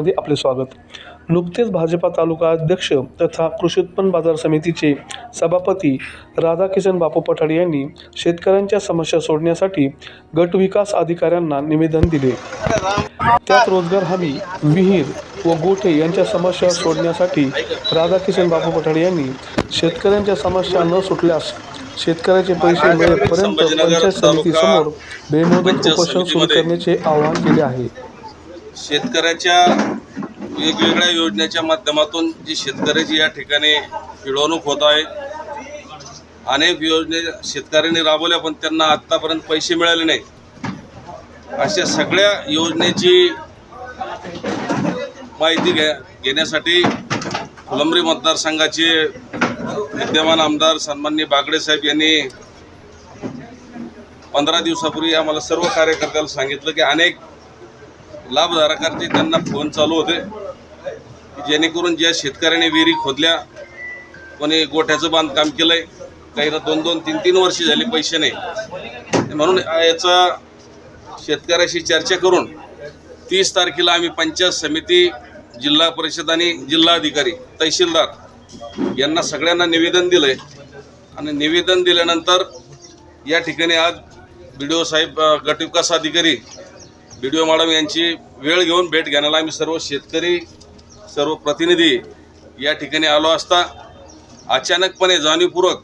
न्यूजमध्ये आपले स्वागत. नुकतेच भाजपा तालुका अध्यक्ष तथा कृषी उत्पन्न बाजार समितीचे सभापती राधाकिशन बापू पठाडे यांनी शेतकऱ्यांच्या समस्या सोडण्यासाठी गट विकास अधिकाऱ्यांना निवेदन दिले. त्यात रोजगार हमी विहीर व गोठे यांच्या समस्या सोडण्यासाठी राधाकिशन बापू पठाडे यांनी शेतकऱ्यांच्या समस्या न सुटल्यास शेतकऱ्याचे पैसे मिळेपर्यंत पंचायत समितीसमोर बेमुदत उपोषण सुरू करण्याचे आवाहन केले आहे. शेतकऱ्याच्या वेगवेगळ्या योजनेच्या माध्यमातून जी शेतकऱ्याची या ठिकाणी पिळवणूक होत आहे. अनेक योजने शेतकऱ्यांनी राबवल्या पण त्यांना आत्तापर्यंत पैसे मिळाले नाही अशा सगळ्या योजनेची माहिती घ्या घेण्यासाठी फुलंब्री मतदारसंघाचे विद्यमान आमदार सन्मान्य बागडे साहेब यांनी पंधरा दिवसापूर्वी आम्हाला सर्व कार्यकर्त्याला सांगितलं की अनेक लाभधारकांचे त्यांना फोन चालू होते. जेणेकरून ज्या शेतकऱ्याने विहिरी खोदल्या कोणी गोठ्याचं बांधकाम केलंय काहीला दोन दोन तीन तीन वर्ष झाली पैसे नाही. म्हणून याचा शेतकऱ्याशी चर्चा करून तीस तारखेला आम्ही पंचायत समिती जिल्हा परिषद आणि जिल्हाधिकारी तहसीलदार यांना सगळ्यांना निवेदन दिलंय. आणि निवेदन दिल्यानंतर या ठिकाणी आज बी डी ओ साहेब गटविकास अधिकारी बी डी ओ मॅडम यांची वेळ घेऊन भेट घेण्याला आम्ही सर्व शेतकरी सर्व प्रतिनिधी या ठिकाणी आलो असता अचानकपणे जाणीवपूर्वक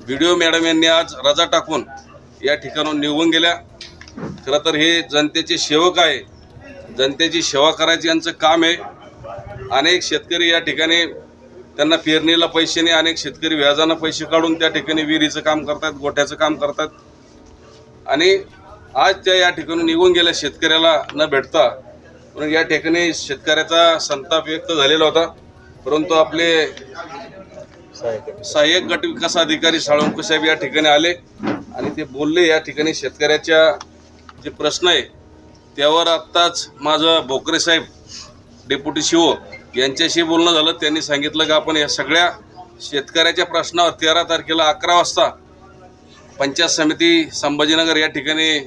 व्हिडिओ डी ओ मॅडम यांनी आज रजा टाकून या ठिकाणून निघून गेल्या. खरं तर हे जनतेचे सेवक आहे. जनतेची सेवा करायचं यांचं काम आहे. अनेक शेतकरी या ठिकाणी त्यांना पेरणीला पैसे नाही अनेक शेतकरी व्याजानं पैसे काढून त्या ठिकाणी विहिरीचं काम करतात गोठ्याचं काम करतात आणि आज त्या या ठिकाणी निघून गेल्या शेतकऱ्याला न भेटता म्हणून या ठिकाणी शेतकऱ्याचा संताप व्यक्त झालेला होता. परंतु आपले सहाय्यक गट विकास अधिकारी साळुंके साहेब या ठिकाणी आले आणि ते बोलले या ठिकाणी शेतकऱ्याच्या जे प्रश्न आहे त्यावर आत्ताच माझं भोकरे साहेब डेप्युटी शिओ यांच्याशी बोलणं झालं. त्यांनी सांगितलं की आपण या सगळ्या शेतकऱ्याच्या प्रश्नावर तेरा तारखेला अकरा वाजता पंचायत समिती संभाजीनगर या ठिकाणी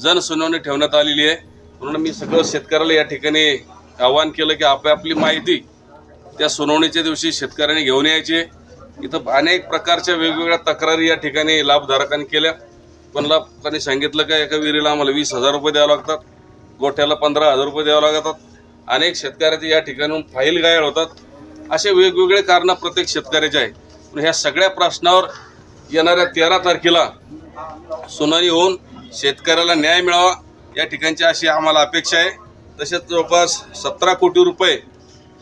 जनसुनावणी ठेवण्यात आलेली आहे. म्हणून मी सगळं शेतकऱ्याला या ठिकाणी आवाहन केलं की आपापली माहिती त्या सुनावणीच्या दिवशी शेतकऱ्यांनी घेऊन यायची. इथं अनेक प्रकारच्या वेगवेगळ्या तक्रारी या ठिकाणी लाभधारकांनी केल्या. पण लाभकांनी सांगितलं का एका विहिरीला आम्हाला वीस हजार रुपये द्यावे लागतात गोठ्याला पंधरा हजार रुपये द्यावे लागतात. अनेक शेतकऱ्याचे या ठिकाणून फाईल गायळ होतात. असे वेगवेगळे कारणं प्रत्येक शेतकऱ्याचे आहे पण ह्या सगळ्या प्रश्नावर येणाऱ्या तेरा तारखेला सुनावणी होऊन शेतकऱ्याला न्याय मिळावा. या ठिकाणची अशी आम्हाला अपेक्षा आहे. तसेच जवळपास सतरा कोटी रुपये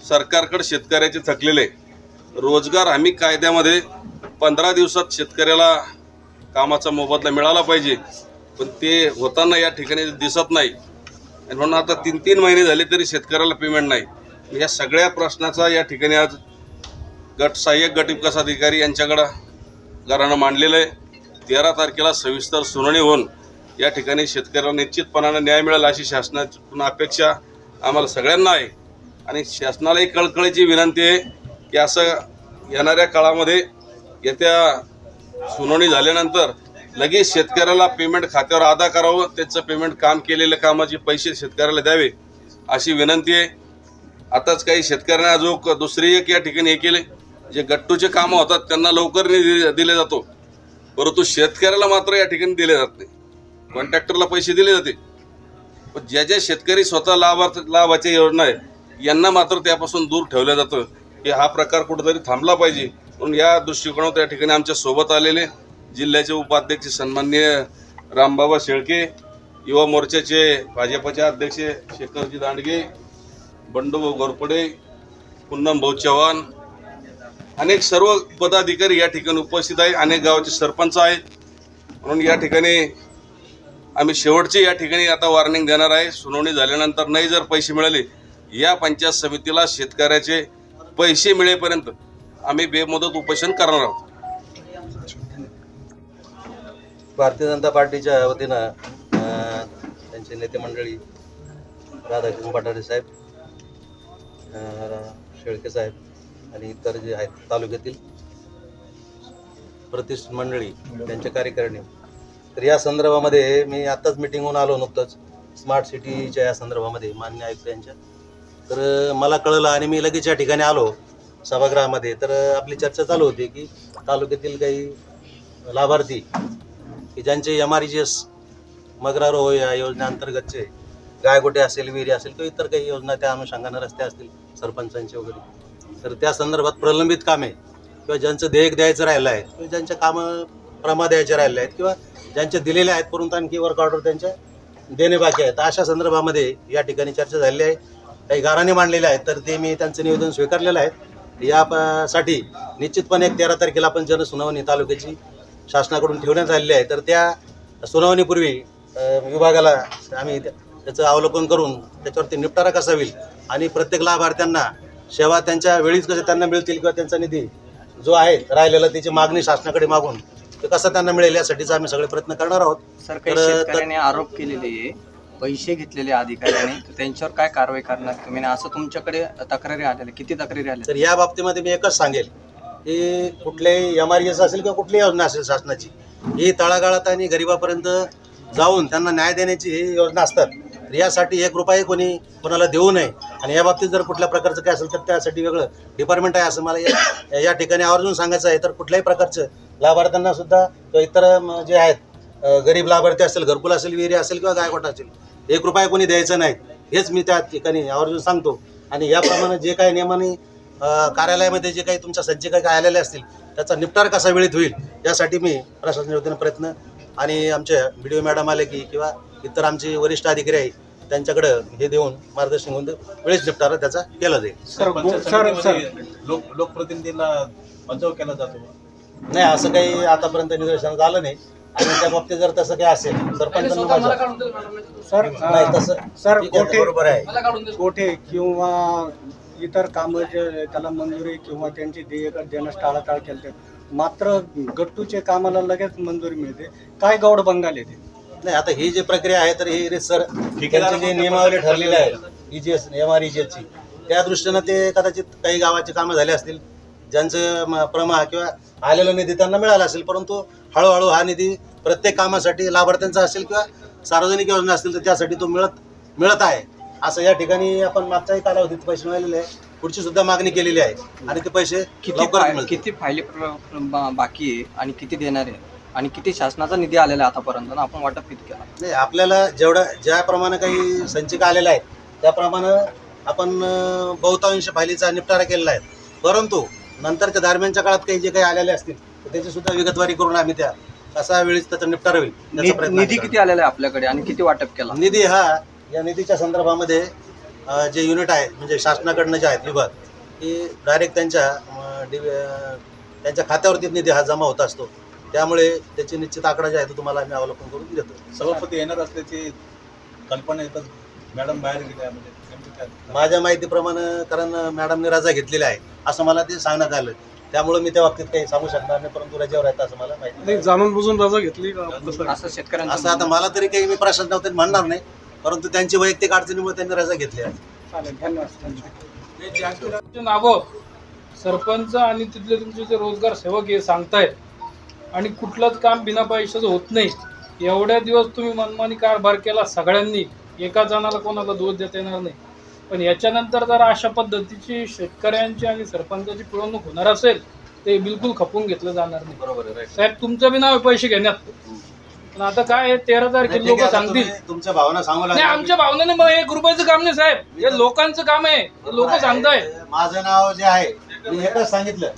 सरकारकडे शेतकऱ्याचे थकलेले आहे. रोजगार हमी कायद्यामध्ये पंधरा दिवसात शेतकऱ्याला कामाचा मोबदला मिळाला पाहिजे. पण ते होताना या ठिकाणी दिसत नाही. आणि म्हणून आता तीन तीन महिने झाले तरी शेतकऱ्याला पेमेंट नाही. या सगळ्या प्रश्नाचा या ठिकाणी आज गट सहाय्यक गट विकास अधिकारी यांच्याकडं घरानं मांडलेलं आहे. तेरा तारखेला सविस्तर सुनावणी होऊन या ठिकाणी शेतकऱ्याला निश्चितपणानं न्याय मिळेल अशी शासनाची पुन्हा अपेक्षा आम्हाला सगळ्यांना आहे. आणि शासनालाही कळकळीची विनंती आहे की असं येणाऱ्या काळामध्ये येत्या सुनावणी झाल्यानंतर लगेच शेतकऱ्याला पेमेंट खात्यावर अदा करावं त्याचं पेमेंट काम केलेल्या कामाचे पैसे शेतकऱ्याला द्यावे अशी विनंती आहे. आताच काही शेतकऱ्यांना जो दुसरी एक या ठिकाणी हे केले. जे गट्टूचे कामं होतात त्यांना लवकर दिले जातो. परंतु शेतकऱ्याला मात्र या ठिकाणी दिले जात नाही. कॉन्ट्रॅक्टरला पैसे दिले जाते. पण ज्या ज्या शेतकरी स्वतः लाभार्थ लाभाच्या योजना आहे यांना मात्र त्यापासून दूर ठेवलं जातं. की हा प्रकार कुठेतरी थांबला पाहिजे. म्हणून या दृष्टिकोनात या ठिकाणी आमच्यासोबत आलेले जिल्ह्याचे उपाध्यक्ष सन्माननीय रामबाबा शेळके युवा मोर्चाचे भाजपचे अध्यक्ष शेखरजी दांडगे बंडूभाऊ घोरपडे पुन्नम भाऊ चव्हाण अनेक सर्व पदाधिकारी या ठिकाणी उपस्थित आहे अनेक गावाचे सरपंच आहेत. म्हणून या ठिकाणी आम्ही शेवटची या ठिकाणी आता वॉर्निंग देणार आहे. सुनावणी झाल्यानंतर नाही जर पैसे मिळाले या पंचायत समितीला शेतकऱ्याचे पैसे मिळेपर्यंत आम्ही बेमुदत उपोषण करणार आहोत. भारतीय जनता पार्टीच्या वतीनं त्यांचे नेते मंडळी राधाकृष्ण पठारे साहेब शेळके साहेब आणि इतर जे आहेत तालुक्यातील प्रतिष्ठित मंडळी त्यांच्या कार्यकारिणी तर या संदर्भामध्ये मी आत्ताच मिटिंगहून आलो नुकतंच. स्मार्ट सिटीच्या या संदर्भामध्ये मान्य आयुक्त यांच्या. तर मला कळलं आणि मी लगेच या ठिकाणी आलो सभागृहामध्ये. तर आपली चर्चा चालू होती की तालुक्यातील काही लाभार्थी की ज्यांचे एम आर जी एस मगरारो या योजनेअंतर्गतचे गायगोटे असेल विहिरी असेल किंवा इतर काही योजना त्या अनुषंगाने रस्ते असतील सरपंचांचे वगैरे. तर त्या संदर्भात प्रलंबित कामे किंवा ज्यांचं देयक द्यायचं राहिलं आहे किंवा ज्यांच्या कामं प्रमा द्यायचे राहिले आहेत किंवा ज्यांचे दिलेले आहेत परंतु आणखी वर्क ऑर्डर त्यांच्या देणे बाकी आहेत. अशा संदर्भामध्ये या ठिकाणी चर्चा झालेली आहे. काही गाराने मांडलेले आहेत तर ते मी त्यांचं निवेदन स्वीकारलेलं आहे. या साठी निश्चितपणे एक तेरा तारखेला आपण जनसुनावणी तालुक्याची शासनाकडून ठेवण्यात आलेली आहे. तर त्या सुनावणीपूर्वी विभागाला आम्ही त्या- त्याचं अवलोकन करून त्याच्यावरती निपटारा कसा होईल आणि प्रत्येक लाभार्थ्यांना सेवा त्यांच्या वेळीच कसे त्यांना मिळतील किंवा त्यांचा निधी जो आहे राहिलेला त्याची मागणी शासनाकडे मागून ते कसं त्यांना मिळेल यासाठीच आम्ही सगळे प्रयत्न करणार आहोत. सर काही तर- शेतकऱ्याने आरोप केलेले आहे पैसे घेतलेले अधिकाऱ्याने तर त्यांच्यावर काय कारवाई करणार तुम्ही? आणि असं तुमच्याकडे तक्रारी आलेल्या किती तक्रारी आल्या? तर या बाबतीमध्ये मी एकच सांगेल की कुठल्याही एम आर एस असेल किंवा कुठलीही योजना असेल शासनाची ही तळागाळात आणि गरिबापर्यंत जाऊन त्यांना न्याय देण्याची ही योजना असतात. तर यासाठी एक रुपये कोणी कोणाला देऊ नये. आणि या बाबतीत जर कुठल्या प्रकारचं काय असेल तर त्यासाठी वेगळं डिपार्टमेंट आहे असं मला या- या ठिकाणी आवर्जून सांगायचं आहे. तर कुठल्याही प्रकारचं लाभार्थ्यांना सुद्धा किंवा इतर जे आहेत गरीब लाभार्थी असेल घरकुल असेल विहिरी असेल किंवा गायकोट असेल एक रुपये कोणी द्यायचं नाही. हेच मी त्या ठिकाणी आवर्जून सांगतो. आणि याप्रमाणे जे काही नियमाने कार्यालयामध्ये जे काही तुमच्या संचिका काय आलेले असतील त्याचा निपटार कसा वेळेत होईल यासाठी मी प्रशासनाच्या वतीनं प्रयत्न आणि आमचे बी डी मॅडम आले की किंवा इतर आमचे वरिष्ठ अधिकारी आहे त्यांच्याकडं हे देऊन मार्गदर्शन घेऊन वेळेच निपटारा त्याचा केला जाईल. लोकप्रतिनिधींना बचाव केला जातो. नाही असं काही आतापर्यंत निदर्शनात आलं नाही. आणि त्या बाबतीत जर तसं काही असेल सरपंचांना माझं- सर नाही तसं सर ठीक आहे, कोठे बरोबर आहे. कोठे किंवा इतर कामं जे त्याला मंजुरी किंवा त्यांची देयक देणं टाळाटाळ केलं मात्र गट्टूचे कामाला लगेच मंजुरी मिळते. काय गौड बंगाल येते नाही आता ही जी प्रक्रिया आहे तर ही सर त्यांची जी नियमावली ठरलेली आहे E इजीएस एम आर ची त्या दृष्टीनं ते कदाचित काही गावाची कामं झाली असतील. ज्यांचं प्रमा किंवा आलेला निधी त्यांना मिळाला असेल परंतु हळूहळू हा निधी प्रत्येक कामासाठी लाभार्थ्यांचा असेल किंवा सार्वजनिक योजना असतील तर त्यासाठी तो मिळत मिळत आहे. असं या ठिकाणी आपण मागच्याही कालावधीत पैसे मिळालेले आहे. पुढची सुद्धा मागणी केलेली आहे. आणि ते पैसे किती फाय- फायली प्र- बा- बाकी आहे आणि किती देणार आहे? आणि किती शासनाचा निधी आलेला आहे आतापर्यंत? आणि आपण वाटप किती केला? नाही आपल्याला जेवढं ज्याप्रमाणे काही संचिका आलेल्या आहेत त्याप्रमाणे आपण अं, बहुतांश फायलीचा निपटारा केलेला आहे. परंतु नंतरच्या दरम्यानच्या काळात काही जे काही आलेले असतील तर त्याची सुद्धा विगतवारी करून आम्ही त्या कसा वेळीच त्याचा निपटारा होईल त्याचा नि- प्रयत्न निधी आम्ही किती आलेला आहे आपल्याकडे आणि किती वाटप केला? करणार. निधी हा या निधीच्या संदर्भामध्ये अं, जे युनिट आहे म्हणजे शासनाकडनं जे आहेत विभाग की डायरेक्ट त्यांच्या अं, डि- अं, त्यांच्या खात्यावरती निधी हा जमा होत असतो. त्यामुळे त्याची निश्चित आकडा जे आहे तो तुम्हाला आम्ही अवलोकन करून देतो. सभापती येणार असल्याची कल्पना येतात मॅडम बाहेर गेल्या म्हणजे नेमकं काय? माझ्या माहितीप्रमाणे कारण मॅडमने रजा घेतलेली आहे असं मला ते सांगण्यात आलं. त्यामुळे मी त्या बाबतीत काही सांगू शकणार नाही परंतु रजेवर आहेत असं मला माहिती नाही नाही. जाणून बुजून रजा घेतली का असं शेतकऱ्यांचं आता मला तरी काही मी प्रशासन नव्हते म्हणणार नाही. परंतु त्यांची वैयक्तिक अडचणीमुळे त्यांनी रजा घेतली आहे. चालेल धन्यवाद तुमचे नावं सरपंच आणि तिथले तुमचे जे रोजगार सेवक हे सांगतायत आणि कुठलंच काम बिना पैशाचं होत नाही. एवढ्या दिवस तुम्ही मनमानी कारभार केला सगळ्यांनी एका जणाला कोणाला दोष देता येणार नाही. पण याच्यानंतर जर अशा पद्धतीची शेतकऱ्यांची आणि सरपंचाची पिळवणूक होणार असेल ते बिलकुल खपून घेतलं जाणार नाही. बरोबर. साहेब तुमचं बी नाव आहे पैसे घेण्यात. पण आता काय आहे, तेरा ठीक लोक सांगतील. तुमच्या भावना सांगू नाही. आमच्या भावनेने मग एक रुपयाचं काम नाही साहेब. हे लोकांचं काम आहे. लोक सांगताय माझं नाव जे आहे मी एकच सांगितलं.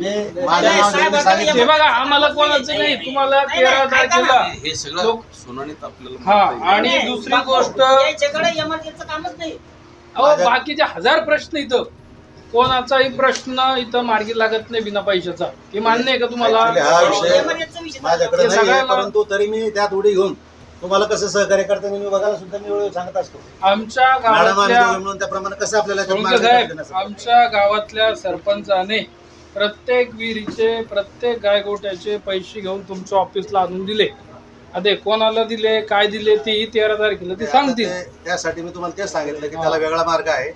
मी हे बघा आम्हाला कोणाचं नाही तुम्हाला तेरा तारखेला हे सगळं लोक- सुनावणीत आपल्याला हा. आणि दुसरी गोष्ट याच्याकडे कामच नाही. अहो बाकीचे हजार प्रश्न इथं. कोणाचाही प्रश्न इथं मार्गी लागत नाही बिना पैशाचा. हे मान्य आहे का तुम्हाला? Actually हा विषय एमर्जन्सीचा विषय माझ्याकडे नाही आहे, सगळ्यांना- परंतु तरी मी त्यात उडी घेऊन तुम्हाला कसं सहकार्य करता मी बघायला सुद्धा मी सांगत असतो. आमच्या मॅडम आणि गावातल्या म्हणून त्याप्रमाणे कसं आपल्याला. आमच्या गावातल्या सरपंचाने प्रत्येक विहिरीचे प्रत्येक गायगोट्याचे पैसे घेऊन तुमच्या ऑफिसला आणून दिले. आता कोणाला दिले काय दिले तेही तेरा तारखेला ते सांगतील. ते- त्यासाठी मी तुम्हाला तेच सांगितलं की त्याला वेगळा मार्ग आहे.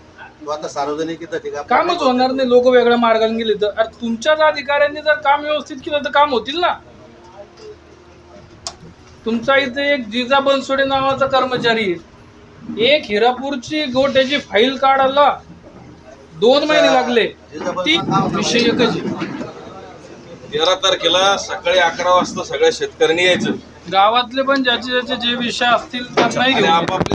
तो आता सार्वजनिक इथं ठीक आहे. कामच होणार नाही लोक वेगळ्या मार्गाने गेले तर. अरे तुमच्याच अधिकाऱ्यांनी जर काम व्यवस्थित केलं तर काम होतील ना? तुमचा इथे एक जिजा बनसोडे नावाचा कर्मचारी आहे. एक हिरापूरची गोट्याची फाईल काढायला दोन महिने लागले ती विषय एकच. तेरा तारखेला सकाळी अकरा वाजता सगळ्या शेतकऱ्यांनी यायचं गावातले पण ज्याचे ज्याचे जे विषय असतील त्यांनाही आणि घेऊन ये. आपापले